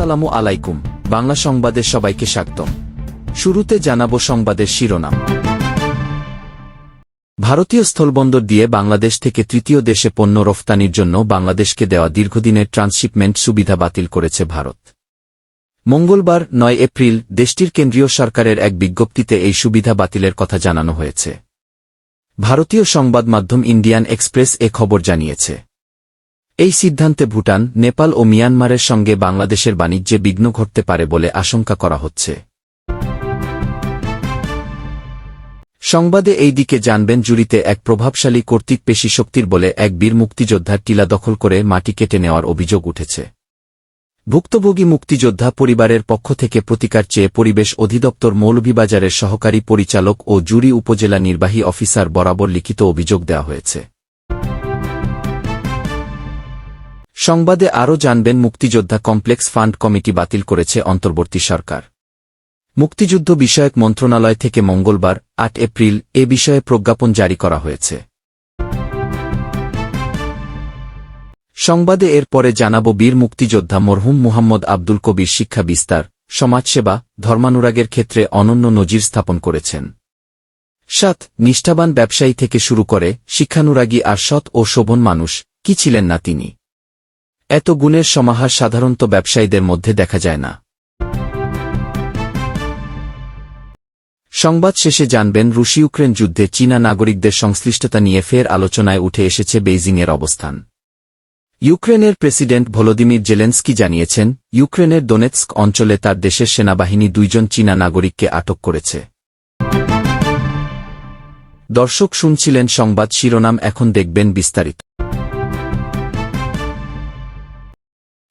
আসসালামু আলাইকুম। বাংলা সংবাদে সবাইকে স্বাগতম। শুরুতে জানাব সংবাদের শিরোনাম। ভারতীয় স্থলবন্দর দিয়ে বাংলাদেশ থেকে তৃতীয় দেশে পণ্য রফতানির জন্য বাংলাদেশকে দেওয়া দীর্ঘদিনের ট্রান্সশিপমেন্ট সুবিধা বাতিল করেছে ভারত। মঙ্গলবার, নয় এপ্রিল, দেশটির কেন্দ্রীয় সরকারের এক বিজ্ঞপ্তিতে এই সুবিধা বাতিলের কথা জানানো হয়েছে। ভারতীয় সংবাদ মাধ্যম ইন্ডিয়ান এক্সপ্রেস এ খবর জানিয়েছে। এই সিদ্ধান্তে ভুটান, নেপাল ও মিয়ানমারের সঙ্গে বাংলাদেশের বাণিজ্যে বিঘ্ন ঘটতে পারে বলে আশঙ্কা করা হচ্ছে। সংবাদে এই দিকে জানবেন জুরিতে এক প্রভাবশালী কর্তৃক পেশি শক্তির বলে এক বীর মুক্তিযোদ্ধার টিলা দখল করে মাটি কেটে নেওয়ার অভিযোগ উঠেছে। ভুক্তভোগী মুক্তিযোদ্ধা পরিবারের পক্ষ থেকে প্রতিকার চেয়ে পরিবেশ অধিদপ্তর মৌলভীবাজারের সহকারী পরিচালক ও জুরি উপজেলা নির্বাহী অফিসার বরাবর লিখিত অভিযোগ দেওয়া হয়েছে। সংবাদে আরও জানবেন মুক্তিযোদ্ধা কমপ্লেক্স ফান্ড কমিটি বাতিল করেছে অন্তর্বর্তী সরকার। মুক্তিযুদ্ধ বিষয়ক মন্ত্রণালয় থেকে মঙ্গলবার, আট এপ্রিল, এ বিষয়ে প্রজ্ঞাপন জারি করা হয়েছে। সংবাদে এর পরে জানাব বীর মুক্তিযোদ্ধা মরহুম মুহাম্মদ আব্দুল কবির শিক্ষা বিস্তার, সমাজসেবা, ধর্মানুরাগের ক্ষেত্রে অনন্য নজির স্থাপন করেছেন। সাত, নিষ্ঠাবান ব্যবসায়ী থেকে শুরু করে শিক্ষানুরাগী আর সৎ ও শোভন মানুষ, কি ছিলেন না তিনি? এত গুণের সমাহার সাধারণত ব্যবসায়ীদের মধ্যে দেখা যায় না। সংবাদ শেষে জানবেন রুশ ইউক্রেন যুদ্ধে চীনা নাগরিকদের সংশ্লিষ্টতা নিয়ে ফের আলোচনায় উঠে এসেছে বেইজিংয়ের অবস্থান। ইউক্রেনের প্রেসিডেন্ট ভলোদিমির জেলেন্সকি জানিয়েছেন, ইউক্রেনের দোনেৎস্ক অঞ্চলে তার দেশের সেনাবাহিনী দুইজন চীনা নাগরিককে আটক করেছে। দর্শক শুনছিলেন সংবাদ শিরোনাম, এখন দেখবেন বিস্তারিত।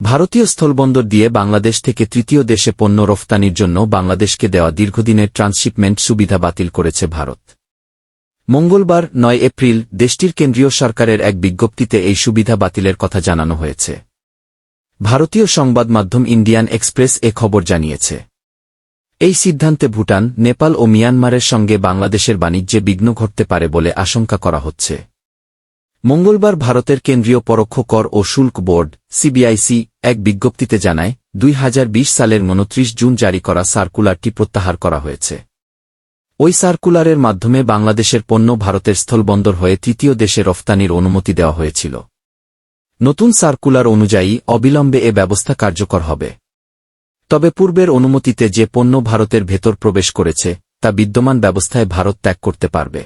ভারতীয় স্থলবন্দর দিয়ে বাংলাদেশ থেকে তৃতীয় দেশে পণ্য রফতানির জন্য বাংলাদেশকে দেওয়া দীর্ঘদিনের ট্রান্সশিপমেন্ট সুবিধা বাতিল করেছে ভারত। মঙ্গলবার, নয় এপ্রিল, দেশটির কেন্দ্রীয় সরকারের এক বিজ্ঞপ্তিতে এই সুবিধা বাতিলের কথা জানানো হয়েছে। ভারতীয় সংবাদ মাধ্যম ইন্ডিয়ান এক্সপ্রেস এ খবর জানিয়েছে। এই সিদ্ধান্তে ভুটান, নেপাল ও মিয়ানমারের সঙ্গে বাংলাদেশের বাণিজ্যে বিঘ্ন ঘটতে পারে বলে আশঙ্কা করা হচ্ছে। মঙ্গলবার ভারতের কেন্দ্রীয় পরোক্ষ কর ও শুল্ক বোর্ড, সিবিআইসি, এক বিজ্ঞপ্তিতে জানায়, দুই হাজার বিশ সালের উনত্রিশ জুন জারি করা সার্কুলারটি প্রত্যাহার করা হয়েছে। ওই সার্কুলারের মাধ্যমে বাংলাদেশের পণ্য ভারতের স্থলবন্দর হয়ে তৃতীয় দেশে রফতানির অনুমতি দেওয়া হয়েছিল। নতুন সার্কুলার অনুযায়ী, অবিলম্বে এ ব্যবস্থা কার্যকর হবে। তবে পূর্বের অনুমতিতে যে পণ্য ভারতের ভেতর প্রবেশ করেছে, তা বিদ্যমান ব্যবস্থায় ভারত ত্যাগ করতে পারবে।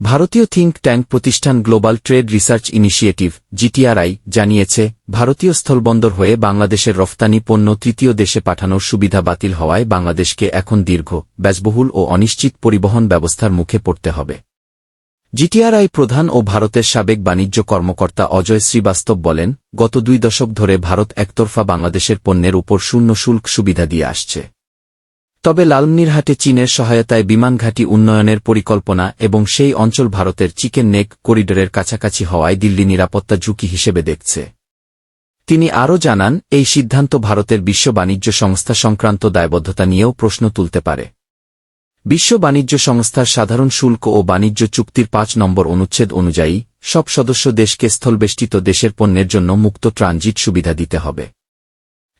ভারতীয় থিঙ্ক ট্যাঙ্ক প্রতিষ্ঠান global trade research initiative, GTRI, জানিয়েছে, ভারতীয় স্থলবন্দর হয়ে বাংলাদেশের রফতানি পণ্য তৃতীয় দেশে পাঠানোর সুবিধা বাতিল হওয়ায় বাংলাদেশকে এখন দীর্ঘ, ব্যয়বহুল ও অনিশ্চিত পরিবহন ব্যবস্থার মুখে পড়তে হবে। জিটিআরআই প্রধান ও ভারতের সাবেক বাণিজ্য কর্মকর্তা অজয় শ্রীবাস্তব বলেন, গত দুই দশক ধরে ভারত একতরফা বাংলাদেশের পণ্যের উপর শূন্য শুল্ক সুবিধা দিয়ে আসছে। তবে লালমনিরহাটে চীনের সহায়তায় বিমানঘাটি উন্নয়নের পরিকল্পনা এবং সেই অঞ্চল ভারতের চিকেন নেক করিডোরের কাছাকাছি হওয়ায় দিল্লি নিরাপত্তা ঝুঁকি হিসেবে দেখছে। তিনি আরও জানান, এই সিদ্ধান্ত ভারতের বিশ্ব বাণিজ্য সংস্থা সংক্রান্ত দায়বদ্ধতা নিয়েও প্রশ্ন তুলতে পারে। বিশ্ব বাণিজ্য সংস্থার সাধারণ শুল্ক ও বাণিজ্য চুক্তির পাঁচ নম্বর অনুচ্ছেদ অনুযায়ী, সব সদস্য দেশকে স্থলবেষ্টিত দেশের পণ্যের জন্য মুক্ত ট্রানজিট সুবিধা দিতে হবে।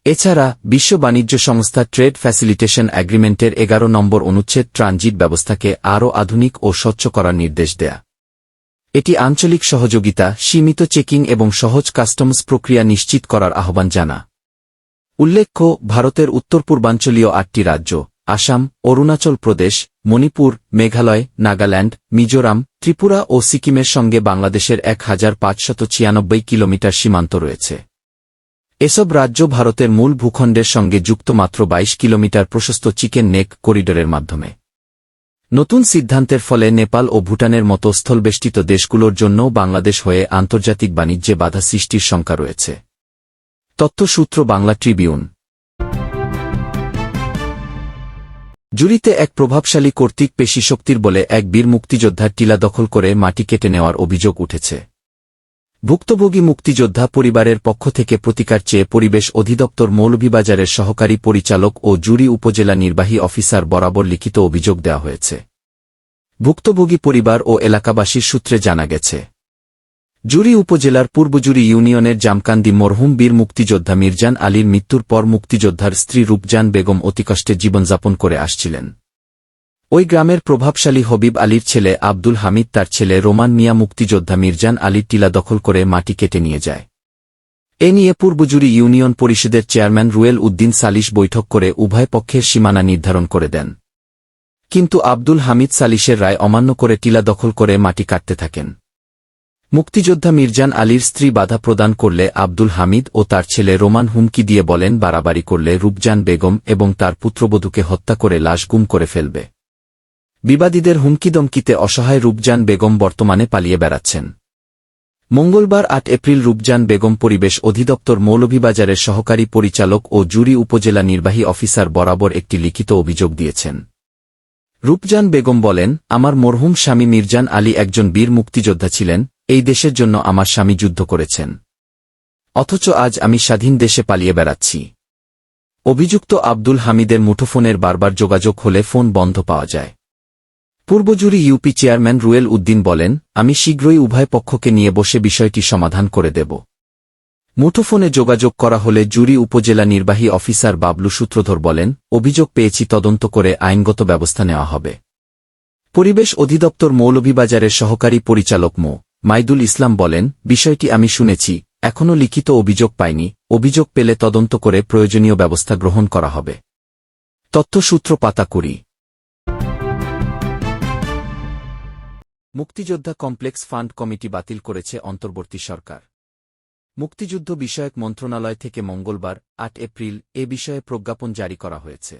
এছাড়া বিশ্ব বাণিজ্য সংস্থা ট্রেড ফ্যাসিলিটেশন অ্যাগ্রিমেন্টের এগারো নম্বর অনুচ্ছেদ ট্রানজিট ব্যবস্থাকে আরও আধুনিক ও স্বচ্ছ করার নির্দেশ দেয়া। এটি আঞ্চলিক সহযোগিতা, সীমিত চেকিং এবং সহজ কাস্টমস প্রক্রিয়া নিশ্চিত করার আহ্বান জানা। উল্লেখ্য, ভারতের উত্তর পূর্বাঞ্চলীয় আটটি রাজ্য, আসাম, অরুণাচল প্রদেশ, মণিপুর, মেঘালয়, নাগাল্যান্ড, মিজোরাম, ত্রিপুরা ও সিকিমের সঙ্গে বাংলাদেশের এক হাজার পাঁচশত ছিয়ানব্বই কিলোমিটার সীমান্ত রয়েছে। এসব রাজ্য ভারতের মূল ভূখণ্ডের সঙ্গে যুক্ত মাত্র ২২ কিলোমিটার প্রশস্ত চিকেন নেক করিডোরের মাধ্যমে। নতুন সিদ্ধান্তের ফলে নেপাল ও ভুটানের মতো স্থলবেষ্টিত দেশগুলোর জন্যও বাংলাদেশ হয়ে আন্তর্জাতিক বাণিজ্যে বাধা সৃষ্টির শঙ্কা রয়েছে। তথ্যসূত্র বাংলা ট্রিবিউন। জুরিতে এক প্রভাবশালী কর্তৃক পেশি শক্তির বলে এক বীর মুক্তিযোদ্ধার টিলা দখল করে মাটি কেটে নেওয়ার অভিযোগ উঠেছে। ভুক্তভোগী মুক্তিযোদ্ধা পরিবারের পক্ষ থেকে প্রতিকার চেয়ে পরিবেশ অধিদপ্তর মৌলভীবাজারের সহকারী পরিচালক ও জুরি উপজেলা নির্বাহী অফিসার বরাবর লিখিত অভিযোগ দেওয়া হয়েছে। ভুক্তভোগী পরিবার ও এলাকাবাসীর সূত্রে জানা গেছে। জুরি উপজেলার পূর্বজুরি ইউনিয়নের জামকান্দি মরহুম বীর মুক্তিযোদ্ধা মির্জান আলীর মৃত্যুর পর মুক্তিযোদ্ধার স্ত্রী রূপজান বেগম অতিকষ্টে জীবনযাপন করে আসছিলেন। ওই গ্রামের প্রভাবশালী হবিব আলীর ছেলে আব্দুল হামিদ তার ছেলে রোমান মিয়া মুক্তিযোদ্ধা মির্জান আলীর টিলা দখল করে মাটি কেটে নিয়ে যায়। এ নিয়ে পূর্বজুরি ইউনিয়ন পরিষদের চেয়ারম্যান রুয়েল উদ্দিন সালিশ বৈঠক করে উভয় পক্ষের সীমানা নির্ধারণ করে দেন। কিন্তু আব্দুল হামিদ সালিশের রায় অমান্য করে টিলা দখল করে মাটি কাটতে থাকেন। মুক্তিযোদ্ধা মির্জান আলীর স্ত্রী বাধা প্রদান করলে আব্দুল হামিদ ও তার ছেলে রোমান হুমকি দিয়ে বলেন, বাড়াবাড়ি করলে রূপজান বেগম এবং তার পুত্রবধূকে হত্যা করে লাশ গুম করে ফেলবে। বিবাদীদের হুমকিদমকিতে অসহায় রূপজান বেগম বর্তমানে পালিয়ে বেড়াচ্ছেন। মঙ্গলবার আট এপ্রিল রূপজান বেগম পরিবেশ অধিদপ্তর মৌলভীবাজারের সহকারী পরিচালক ও জুরি উপজেলা নির্বাহী অফিসার বরাবর একটি লিখিত অভিযোগ দিয়েছেন। রূপজান বেগম বলেন, আমার মরহুম স্বামী মির্জান আলী একজন বীর মুক্তিযোদ্ধা ছিলেন, এই দেশের জন্য আমার স্বামী যুদ্ধ করেছেন। অথচ আজ আমি স্বাধীন দেশে পালিয়ে বেড়াচ্ছি। অভিযুক্ত আব্দুল হামিদের মুঠোফোনের বারবার যোগাযোগ হলে ফোন বন্ধ পাওয়া যায়। পূর্বজুরি ইউপি চেয়ারম্যান রুয়েল উদ্দিন বলেন, আমি শীঘ্রই উভয় পক্ষকে নিয়ে বসে বিষয়টি সমাধান করে দেব। মুঠোফোনে যোগাযোগ করা হলে জুরি উপজেলা নির্বাহী অফিসার বাবলু সূত্রধর বলেন, অভিযোগ পেয়েছি, তদন্ত করে আইনগত ব্যবস্থা নেওয়া হবে। পরিবেশ অধিদপ্তর মৌলভীবাজারের সহকারী পরিচালক মো. মাইদুল ইসলাম বলেন, বিষয়টি আমি শুনেছি এখনও লিখিত অভিযোগ পাইনি। অভিযোগ পেলে তদন্ত করে প্রয়োজনীয় ব্যবস্থা গ্রহণ করা হবে। তথ্যসূত্র পাতা মুক্তিযোদ্ধা কমপ্লেক্স ফান্ড কমিটি বাতিল করেছে অন্তর্বর্তী সরকার। মুক্তিযুদ্ধ বিষয়ক মন্ত্রণালয় থেকে মঙ্গলবার, আট এপ্রিল, এ বিষয়ে প্রজ্ঞাপন জারি করা হয়েছে।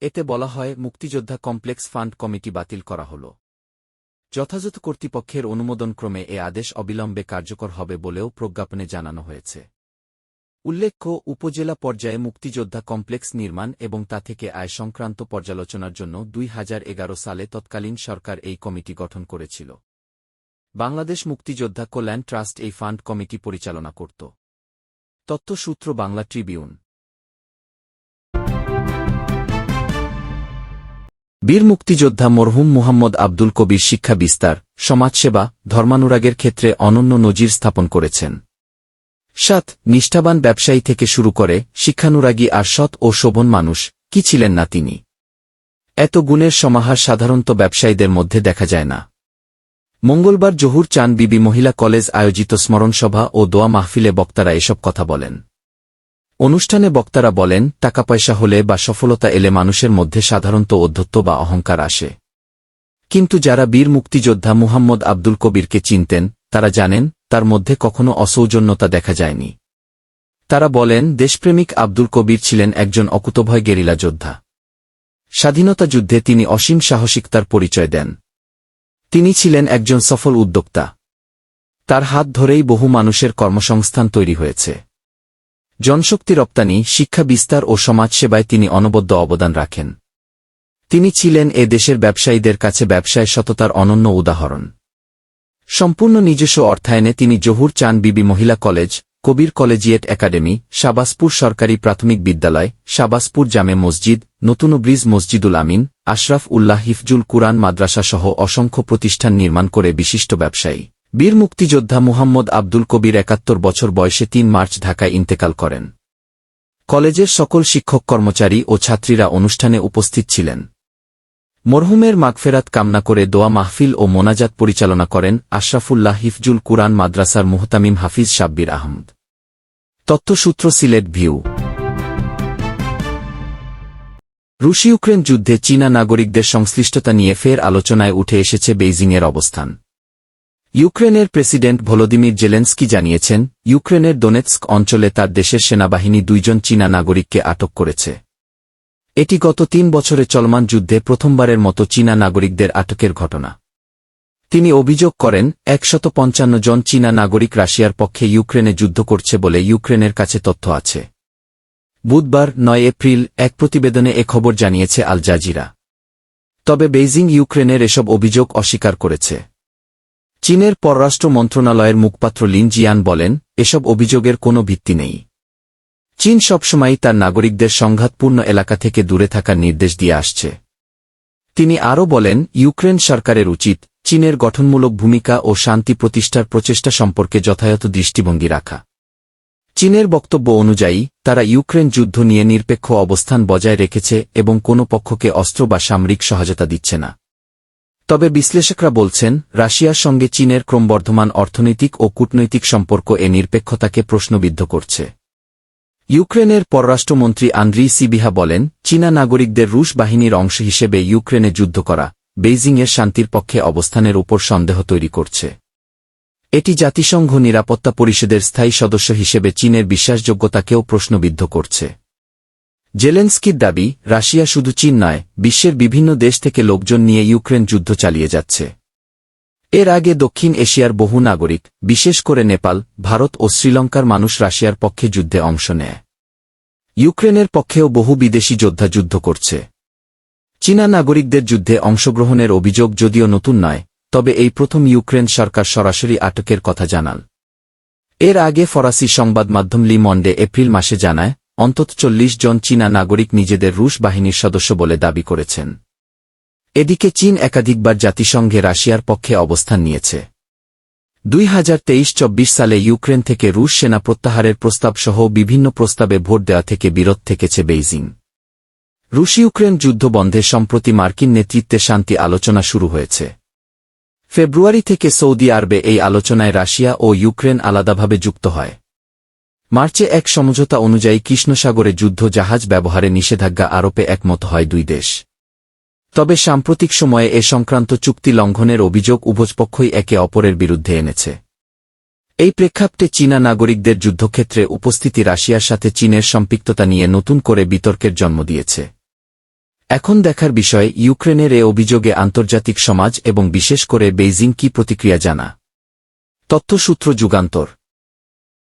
এতে বলা হয়, মুক্তিযোদ্ধা কমপ্লেক্স ফান্ড কমিটি বাতিল করা হল। যথাযথ কর্তৃপক্ষের অনুমোদনক্রমে এ আদেশ অবিলম্বে কার্যকর হবে বলেও প্রজ্ঞাপনে জানানো হয়েছে। উল্লেখ্য, উপজেলা পর্যায়ে মুক্তিযোদ্ধা কমপ্লেক্স নির্মাণ এবং তা থেকে আয় সংক্রান্ত পর্যালোচনার জন্য দুই হাজার এগারো সালে তৎকালীন সরকার এই কমিটি গঠন করেছিল। বাংলাদেশ মুক্তিযোদ্ধা কল্যাণ ট্রাস্ট এই ফান্ড কমিটি পরিচালনা করত। তথ্যসূত্র বাংলা ট্রিবিউন। বীর মুক্তিযোদ্ধা মরহুম মুহাম্মদ আব্দুল কবির শিক্ষা বিস্তার, সমাজসেবা, ধর্মানুরাগের ক্ষেত্রে অনন্য নজির স্থাপন করেছেন। সাত, নিষ্ঠাবান ব্যবসায়ী থেকে শুরু করে শিক্ষানুরাগী আর সৎ ও শোভন মানুষ, কি ছিলেন না তিনি? এত গুণের সমাহার সাধারণত ব্যবসায়ীদের মধ্যে দেখা যায় না। মঙ্গলবার জহুর চান বিবি মহিলা কলেজ আয়োজিত স্মরণসভা ও দোয়া মাহফিলে বক্তারা এসব কথা বলেন। অনুষ্ঠানে বক্তারা বলেন টাকা পয়সা হলে বা সফলতা এলে মানুষের মধ্যে সাধারণত অধ্যত্ব বা অহংকার আসে। কিন্তু যারা বীর মুক্তিযোদ্ধা মুহাম্মদ আব্দুল কবিরকে চিনতেন, তারা জানেন তার মধ্যে কখনো অসৌজন্যতা দেখা যায়নি। তারা বলেন, দেশপ্রেমিক আব্দুল কবির ছিলেন একজন অকুতভয় গেরিলা যোদ্ধা। স্বাধীনতা যুদ্ধে তিনি অসীম সাহসিকতার পরিচয় দেন। তিনি ছিলেন একজন সফল উদ্যোক্তা। তার হাত ধরেই বহু মানুষের কর্মসংস্থান তৈরি হয়েছে। জনশক্তি রপ্তানি, শিক্ষা বিস্তার ও সমাজসেবায় তিনি অনবদ্য অবদান রাখেন। তিনি ছিলেন এ দেশের ব্যবসায়ীদের কাছে ব্যবসায় সততার অনন্য উদাহরণ। সম্পূর্ণ নিজস্ব অর্থায়নে তিনি Zahur Chan Bibi Mohila college, Kabir collegiate academy, Shabaspur সরকারি প্রাথমিক বিদ্যালয়, শাবাসপুর জামে মসজিদ, নতুন ব্রিজ মসজিদুল আমিন, আশরাফ উল্লাহ হিফজুল কুরআন মাদ্রাসা সহ অসংখ্য প্রতিষ্ঠান নির্মাণ করে বিশিষ্ট ব্যবসায়ী। বীর মুক্তিযোদ্ধা মুহাম্মদ আব্দুল কবির একাত্তর বছর বয়সে তিন মার্চ ঢাকায় ইন্তেকাল করেন। কলেজের সকল শিক্ষক কর্মচারী ও ছাত্রীরা অনুষ্ঠানে উপস্থিত ছিলেন। মরহুমের মাগফেরাত কামনা করে দোয়া মাহফিল ও মোনাজাত পরিচালনা করেন আশরাফুল্লাহ হিফজুল কুরআন মাদ্রাসার মুহতামিম হাফিজ সাব্বির আহমদ। তথ্যসূত্র সিলেট ভিউ। রুশ ইউক্রেন যুদ্ধে চীনা নাগরিকদের সংশ্লিষ্টতা নিয়ে ফের আলোচনায় উঠে এসেছে বেইজিংয়ের অবস্থান। ইউক্রেনের প্রেসিডেন্ট ভলোদিমির জেলেন্সকি জানিয়েছেন, ইউক্রেনের দোনেৎস্ক অঞ্চলে তার দেশের সেনাবাহিনী দুইজন চীনা নাগরিককে আটক করেছে। এটি গত তিন বছরে চলমান যুদ্ধে প্রথমবারের মতো চীনা নাগরিকদের আটকের ঘটনা। তিনি অভিযোগ করেন, একশত পঞ্চান্ন জন চীনা নাগরিক রাশিয়ার পক্ষে ইউক্রেনে যুদ্ধ করছে বলে ইউক্রেনের কাছে তথ্য আছে। বুধবার নয় এপ্রিল এক প্রতিবেদনে এ খবর জানিয়েছে আল জাজিরা। তবে বেইজিং ইউক্রেনের এসব অভিযোগ অস্বীকার করেছে। চীনের পররাষ্ট্র মন্ত্রণালয়ের মুখপাত্র লিন জিয়ান বলেন, এসব অভিযোগের কোনো ভিত্তি নেই। চীন সবসময়ই তার নাগরিকদের সংঘাতপূর্ণ এলাকা থেকে দূরে থাকার নির্দেশ দিয়ে আসছে। তিনি আরও বলেন, ইউক্রেন সরকারের উচিত চীনের গঠনমূলক ভূমিকা ও শান্তি প্রতিষ্ঠার প্রচেষ্টা সম্পর্কে যথাযথ দৃষ্টিভঙ্গি রাখা। চীনের বক্তব্য অনুযায়ী, তারা ইউক্রেন যুদ্ধ নিয়ে নিরপেক্ষ অবস্থান বজায় রেখেছে এবং কোনো পক্ষকে অস্ত্র বা সামরিক সহায়তা দিচ্ছে না। তবে বিশ্লেষকরা বলছেন, রাশিয়ার সঙ্গে চীনের ক্রমবর্ধমান অর্থনৈতিক ও কূটনৈতিক সম্পর্ক এ নিরপেক্ষতাকে প্রশ্নবিদ্ধ করছে। ইউক্রেনের পররাষ্ট্রমন্ত্রী আন্দ্রি সিবিহা বলেন, চীনা নাগরিকদের রুশ বাহিনীর অংশ হিসেবে ইউক্রেনে যুদ্ধ করা বেইজিংয়ের শান্তির পক্ষে অবস্থানের উপর সন্দেহ তৈরি করছে। এটি জাতিসংঘ নিরাপত্তা পরিষদের স্থায়ী সদস্য হিসেবে চীনের বিশ্বাসযোগ্যতাকেও প্রশ্নবিদ্ধ করছে। জেলেন্সকির দাবি, রাশিয়া শুধু চীন নয়, বিশ্বের বিভিন্ন দেশ থেকে লোকজন নিয়ে ইউক্রেন যুদ্ধ চালিয়ে যাচ্ছে। এর আগে দক্ষিণ এশিয়ার বহু নাগরিক, বিশেষ করে নেপাল, ভারত ও শ্রীলঙ্কার মানুষ রাশিয়ার পক্ষে যুদ্ধে অংশ নেয়। ইউক্রেনের পক্ষেও বহু বিদেশি যোদ্ধা যুদ্ধ করছে। চীনা নাগরিকদের যুদ্ধে অংশগ্রহণের অভিযোগ যদিও নতুন নয়, তবে এই প্রথম ইউক্রেন সরকার সরাসরি আটকের কথা জানান। এর আগে ফরাসি সংবাদ মাধ্যম লি মন্ডে এপ্রিল মাসে জানায়, অন্তত চল্লিশ জন চীনা নাগরিক নিজেদের রুশ বাহিনীর সদস্য বলে দাবি করেছেন। এদিকে চীন একাধিকবার জাতিসংঘে রাশিয়ার পক্ষে অবস্থান নিয়েছে। দুই হাজার তেইশ চব্বিশ সালে ইউক্রেন থেকে রুশ সেনা প্রত্যাহারের প্রস্তাবসহ বিভিন্ন প্রস্তাবে ভোট দেওয়া থেকে বিরত থেকেছে বেইজিং। রুশ ইউক্রেন যুদ্ধ বন্ধে সম্প্রতি মার্কিন নেতৃত্বে শান্তি আলোচনা শুরু হয়েছে। ফেব্রুয়ারি থেকে সৌদি আরবে এই আলোচনায় রাশিয়া ও ইউক্রেন আলাদাভাবে যুক্ত হয়। মার্চে এক সমঝোতা অনুযায়ী কৃষ্ণসাগরে যুদ্ধ জাহাজ ব্যবহারে নিষেধাজ্ঞা আরোপে একমত হয় দুই দেশ। তবে সাম্প্রতিক সময়ে এ সংক্রান্ত চুক্তি লঙ্ঘনের অভিযোগ উভয়পক্ষই একে অপরের বিরুদ্ধে এনেছে। এই প্রেক্ষাপটে চীনা নাগরিকদের যুদ্ধক্ষেত্রে উপস্থিতি রাশিয়ার সাথে চীনের সম্পৃক্ততা নিয়ে নতুন করে বিতর্কের জন্ম দিয়েছে। এখন দেখার বিষয়, ইউক্রেনের এ অভিযোগে আন্তর্জাতিক সমাজ এবং বিশেষ করে বেইজিং কি প্রতিক্রিয়া জানা? তথ্যসূত্র যুগান্তর।